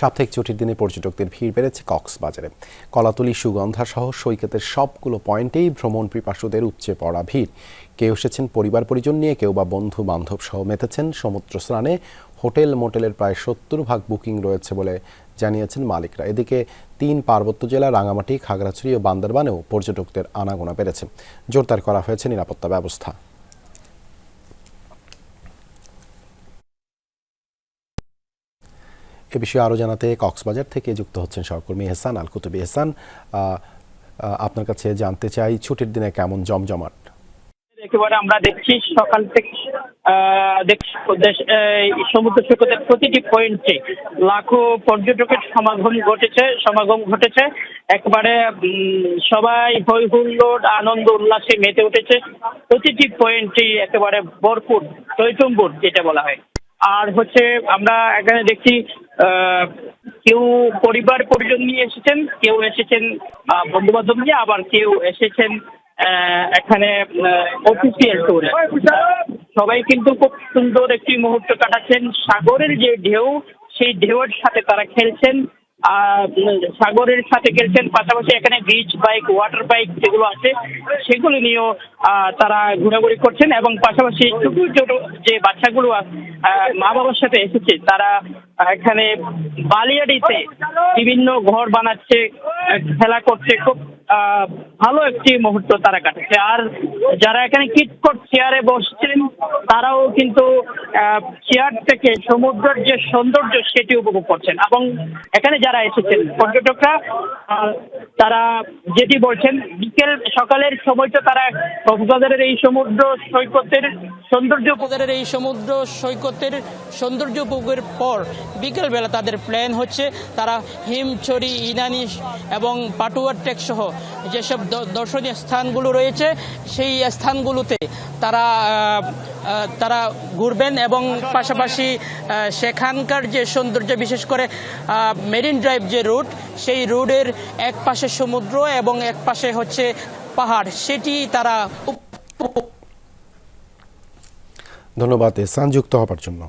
সাপ্তাহিক ছুটির দিনে পর্যটকদের ভিড় বেড়েছে কক্সবাজারে। কলাতলি, সুগন্ধা সহ সৈকতের সবগুলো পয়েন্টেই ভ্রমণ পিপাসুদের উপচে পড়া ভিড়। কেউ এসেছেন পরিবার পরিজন নিয়ে, কেউ বা বন্ধু বান্ধব সহ মেতেছেন। সমুদ্র স্নানে হোটেল মোটেলের প্রায় সত্তর ভাগ বুকিং রয়েছে বলে জানিয়েছেন মালিকরা। এদিকে তিন পার্বত্য জেলা, রাঙামাটি, খাগড়াছড়ি ও বান্দরবানেও পর্যটকদের আনাগোনা বেড়েছে। জোরদার করা হয়েছে নিরাপত্তা ব্যবস্থা। এ বিষয়ে আরও জানাতে কক্সবাজার থেকে যুক্ত হচ্ছেন সহকর্মী এহসান আল কুতুবি এহসান আপনার কাছে জানতে চাই ছুটির দিনে কেমন জমজমাট? একেবারে আমরা দেখছি সকাল থেকে দেখছি সমুদ্র সৈকতের প্রতিটি পয়েন্টে লাখো পর্যটকের সমাগম ঘটেছে সমাগম ঘটেছে। একবারে সবাই হই হুল্লোড় আনন্দ, উল্লাসে মেতে উঠেছে। প্রতিটি পয়েন্টে একেবারে ভরপুর টৈটম্বুর যেটা বলা হয়। আর হচ্ছে আমরা এখানে দেখছি কেউ পরিবার পরিজন নিয়ে এসেছেন, কেউ এসেছেন বন্ধু বান্ধব নিয়ে, আবার কেউ এসেছেন এখানে অফিসিয়াল সবাই কিন্তু খুব সুন্দর একটি মুহূর্ত কাটাচ্ছেন। সাগরের যে ঢেউ, সেই ঢেউয়ের সাথে তারা খেলছেন। সাগরের সাথে খেলছেন পাশাপাশি এখানে বিচ বাইক ওয়াটার বাইক যেগুলো আছে, সেগুলো নিয়েও তারা ঘোরাঘুরি করছেন এবং পাশাপাশি ছোট ছোট যে বাচ্চাগুলো মা বাবার সাথে এসেছে, তারা এখানে বালিয়াডিতে বিভিন্ন ঘর বানাচ্ছে খেলা করছে, খুব ভালো একটি মুহূর্ত তারা কাটাচ্ছে আর যারা এখানে কিটকট চেয়ারে বসছেন, তারাও কিন্তু চেয়ার থেকে সমুদ্রের যে সৌন্দর্য সেটি উপভোগ করছেন। এবং এখানে যারা এসেছেন, পর্যটকরা তারা যেটি বলছেন, বিকেল সকালের সময়টা তারা কক্সবাজারের এই সমুদ্র সৈকতের সৌন্দর্য কক্সবাজারের এই সমুদ্র সৈকতের সৌন্দর্য উপভোগের পর বিকেলবেলা তাদের প্ল্যান হচ্ছে, তারা হিমছড়ি ইনানি এবং পাটুয়ার টেক সহ যেসব দর্শনীয় স্থানগুলো রয়েছে, সেই স্থানগুলোতে তারা তারা ঘুরবেন এবং পাশাপাশি সেখানকার যে সৌন্দর্য, বিশেষ করে মেরিন ড্রাইভ যে রুট, সেই রুটের এক পাশে সমুদ্র এবং এক পাশে হচ্ছে পাহাড়। সেটি তারা ধন্যবাদ এহসান যুক্ত হবার জন্য।